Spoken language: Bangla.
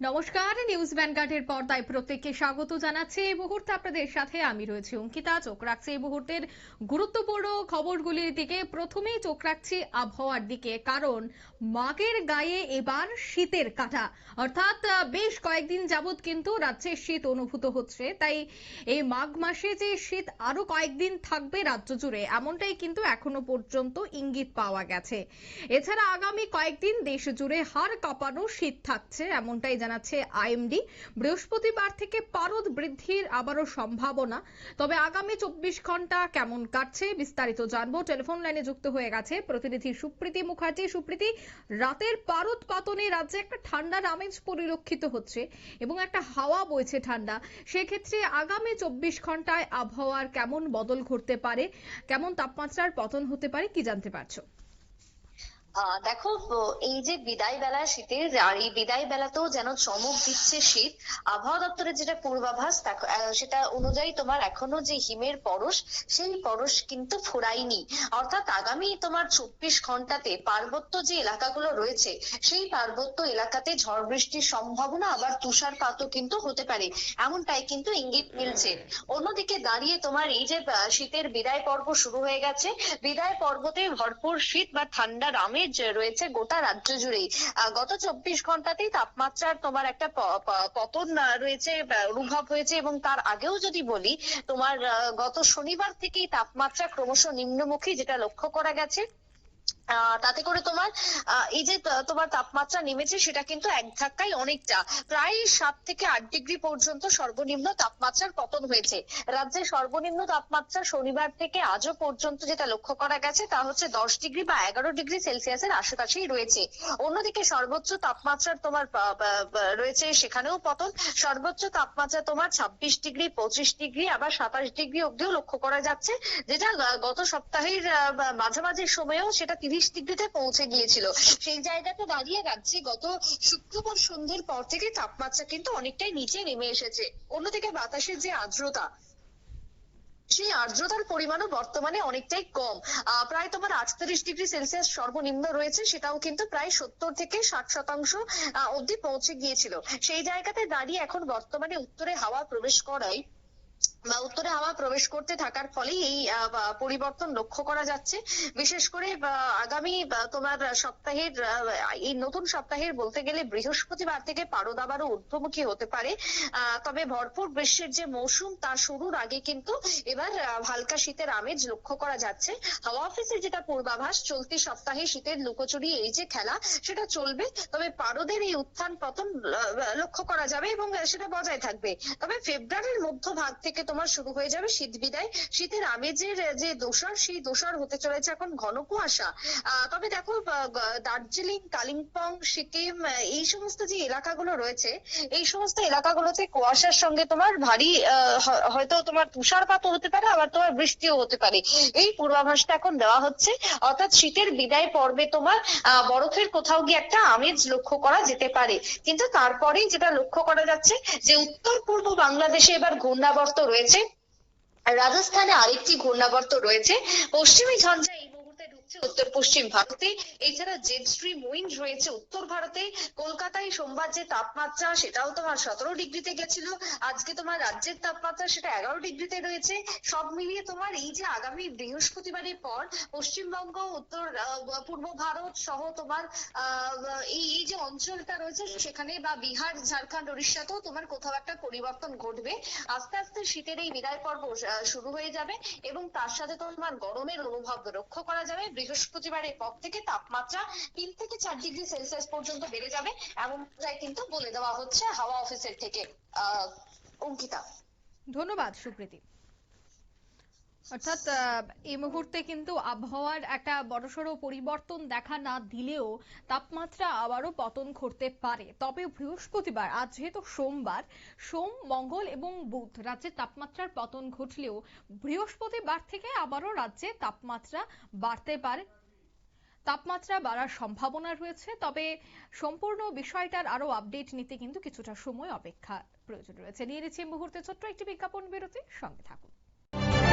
নমস্কার, নিউজ ভ্যানগার্ডের পর্দায় প্রত্যেককে স্বাগত জানাচ্ছি। এই মুহূর্তে আপনাদের সাথে আমি রয়েছি অঙ্কিতা। চোখ রাখছি এই মুহূর্তের গুরুত্বপূর্ণ খবরগুলির দিকে। প্রথমেই চোখ রাখছি আবহাওয়ার দিকে, কারণ মাঘের গায়ে এবার শীতের কাটা। অর্থাৎ বেশ কয়েকদিন যাবৎ কিন্তু রাজ্যে শীত অনুভূত হচ্ছে। তাই এই মাঘ মাসে যে শীত আরও কয়েকদিন থাকবে রাজ্য জুড়ে, এমনটাই কিন্তু এখনও পর্যন্ত ইঙ্গিত পাওয়া গেছে। এছাড়া আগামী কয়েকদিন দেশ জুড়ে হাড় কাঁপানো শীত থাকছে, এমনটাই জানাচ্ছে আইএমডি। বৃহস্পতিবার থেকে পারদ বৃদ্ধির আবারও সম্ভাবনা। তবে আগামী চব্বিশ ঘণ্টা কেমন কাটছে বিস্তারিত জানব। টেলিফোন লাইনে যুক্ত হয়ে গেছে প্রতিনিধি সুপ্রীতি মুখার্জি। সুপ্রীতি, রাতের পারদ পাতনে রাজ্যে একটা ঠান্ডার আমেজ পরিলক্ষিত হচ্ছে এবং একটা হাওয়া বইছে ঠান্ডা। সেক্ষেত্রে আগামী চব্বিশ ঘন্টায় আবহাওয়ার কেমন বদল ঘটতে পারে, কেমন তাপমাত্রার পতন হতে পারে কি জানতে পারছ? দেখো এই যে বিদায় বেলা শীতের, আর এই বিদায় বেলাতেও যেন চমক দিচ্ছে শীত, আবহাওয়া দপ্তরের যেটা পূর্বাভাস সেটা অনুযায়ী তোমার এখনও যে হিমের পরশ, সেই পরশ কিন্তু ফুরায়নি। অর্থাৎ আগামী তোমার চব্বিশ ঘন্টাতে পার্বত্য যে এলাকাগুলো রয়েছে, সেই পার্বত্য এলাকাতে ঝড় বৃষ্টির সম্ভাবনা, আবার তুষারপাতও কিন্তু হতে পারে। এমনটাই কিন্তু ইঙ্গিত মিলছে। অন্যদিকে দাঁড়িয়ে তোমার এই যে শীতের বিদায় পর্ব শুরু হয়ে গেছে। বিদায় পর্বতে ভরপুর শীত বা ঠান্ডার আমেজ রয়েছে গোটা রাজ্য জুড়েই। গত চব্বিশ ঘন্টাতেই তাপমাত্রার তোমার একটা পতন রয়েছে অনুভব হয়েছে এবং তার আগেও যদি বলি, তোমার গত শনিবার থেকেই তাপমাত্রা ক্রমশ নিম্নমুখী, যেটা লক্ষ্য করা গেছে। তাতে করে তোমার এই যে তোমার তাপমাত্রা নেমেছে, সেটা কিন্তু এক ধাক্কায় অনেকটা। প্রায় সাত থেকে আট ডিগ্রি পর্যন্ত সর্বনিম্ন তাপমাত্রার পতন হয়েছে। রাজ্যের সর্বনিম্ন তাপমাত্রা শনিবার থেকে আজও পর্যন্ত যেটা লক্ষ্য করা গেছে, তা হচ্ছে দশ ডিগ্রি বা এগারো ডিগ্রি সেলসিয়াসের আশেপাশেই রয়েছে। অন্যদিকে সর্বোচ্চ তাপমাত্রার তোমার রয়েছে সেখানেও পতন। সর্বোচ্চ তাপমাত্রা তোমার ছাব্বিশ ডিগ্রি, পঁচিশ ডিগ্রি, আবার সাতাশ ডিগ্রি অব্দিও লক্ষ্য করা যাচ্ছে, যেটা গত সপ্তাহের মাঝামাঝি সময়েও সেটা তিরিশ ডিগ্রিতে পৌঁছে গিয়েছিল। সেই জায়গাতে দাঁড়িয়ে রাখছি গত শুক্রবার সন্ধ্যের পর থেকে তাপমাত্রা কিন্তু অনেকটাই নিচে নেমে এসেছে। অন্যদিকে বাতাসের যে আর্দ্রতা, সেই আর্দ্রতার পরিমাণও বর্তমানে অনেকটাই কম। প্রায় তোমার আটত্রিশ ডিগ্রি সেলসিয়াস সর্বনিম্ন রয়েছে, সেটাও কিন্তু প্রায় সত্তর থেকে ষাট শতাংশ অবধি পৌঁছে গিয়েছিল। সেই জায়গাতে দাঁড়িয়ে এখন বর্তমানে উত্তরে হাওয়া প্রবেশ করায় বা উত্তরে হাওয়া প্রবেশ করতে থাকার ফলেই এই পরিবর্তন লক্ষ্য করা যাচ্ছে। বিশেষ করে আগামী তোমার সপ্তাহের এই নতুন সপ্তাহের বলতে গেলে বৃহস্পতিবার থেকে পারদ আবারও ঊর্ধ্বমুখী হতে পারে। তবে ভরপুর গ্রীষ্মের যে মৌসুম, তার শুরুর আগে কিন্তু এবার হালকা শীতের আমেজ লক্ষ্য করা যাচ্ছে। হাওয়া অফিসের যেটা পূর্বাভাস, চলতি সপ্তাহে শীতের লুকোচুরি, এই যে খেলা, সেটা চলবে। তবে পারদের এই উত্থান পতন লক্ষ্য করা যাবে এবং সেটা বজায় থাকবে। তবে ফেব্রুয়ারির মধ্যভাগ থেকে তোমার শুরু হয়ে যাবে শীত বিদায়। শীতের আমেজের যে দোসর, সেই দোসর হতে চলেছে এখন ঘন কুয়াশা। তবে দেখো দার্জিলিং, কালিম্পং, সিকিম এই সমস্ত যে এলাকাগুলো রয়েছে, এই সমস্ত এলাকাগুলোতে কুয়াশার সঙ্গে তোমার ভারী হয়তো তোমার তুষারপাতও হতে পারে, আবার তোমার বৃষ্টিও হতে পারে। এই পূর্বাভাসটা এখন দেওয়া হচ্ছে। অর্থাৎ শীতের বিদায় পর্বে তোমার বরফের কোথাও গিয়ে একটা আমেজ লক্ষ্য করা যেতে পারে। কিন্তু তারপরেই যেটা লক্ষ্য করা যাচ্ছে, যে উত্তর পূর্ব বাংলাদেশে এবার ঘূর্ণাবর্ত রয়েছে। রাজস্থানে আরেকটি ঘূর্ণাবর্ত রয়েছে। পশ্চিমী ঝঞ্ঝা ঢুকছে উত্তর পশ্চিম ভারতে। এছাড়া জেড স্ট্রিম উইন্ড রয়েছে উত্তর ভারতে। কলকাতায় সোমবার যে তাপমাত্রা, সেটাও তোমার সতেরো ডিগ্রিতে গেছিল। আজকে তোমার রাজ্যের তাপমাত্রা সেটা এগারো ডিগ্রিতে রয়েছে। সব মিলিয়ে তোমার এই যে আগামী বৃহস্পতিবারের পর পশ্চিমবঙ্গ, উত্তর পূর্ব ভারত সহ তোমার এই এই যে অঞ্চলটা রয়েছে, সেখানে বা বিহার, ঝাড়খণ্ড উড়িষ্যাতেও তোমার কোথাও একটা পরিবর্তন ঘটবে। আস্তে আস্তে শীতের এই বিদায় পর্ব শুরু হয়ে যাবে এবং তার সাথে তোমার গরমের অনুভব লক্ষ্য করা যাবে। বৃহস্পতিবারের পর থেকে তাপমাত্রা তিন থেকে চার ডিগ্রি সেলসিয়াস পর্যন্ত বেড়ে যাবে এমনটাই কিন্তু বলে দেওয়া হচ্ছে হাওয়া অফিসের থেকে অঙ্কিতা। ধন্যবাদ, সুপ্রীতি। অর্থাৎ এই মুহূর্তে কিন্তু আবহাওয়ার একটা বড়সড় পরিবর্তন দেখা না দিলেও তাপমাত্রা আবারও পতন ঘটতে পারে। তবে বৃহস্পতিবার, আজ যেহেতু সোমবার, সোম, মঙ্গল এবং বুধ রাজ্যে তাপমাত্রার পতন ঘটলেও বৃহস্পতিবার থেকে আবারও রাজ্যে তাপমাত্রা বাড়তে পারে। তাপমাত্রা বাড়ার সম্ভাবনা রয়েছে, তবে সম্পূর্ণ বিষয়টার আরও আপডেট নিতে কিন্তু কিছুটা সময় অপেক্ষা প্রয়োজন রয়েছে। নিয়ে নিচ্ছি মুহূর্তে ছোট্ট একটি বিজ্ঞাপন বিরতি সঙ্গে থাকুন।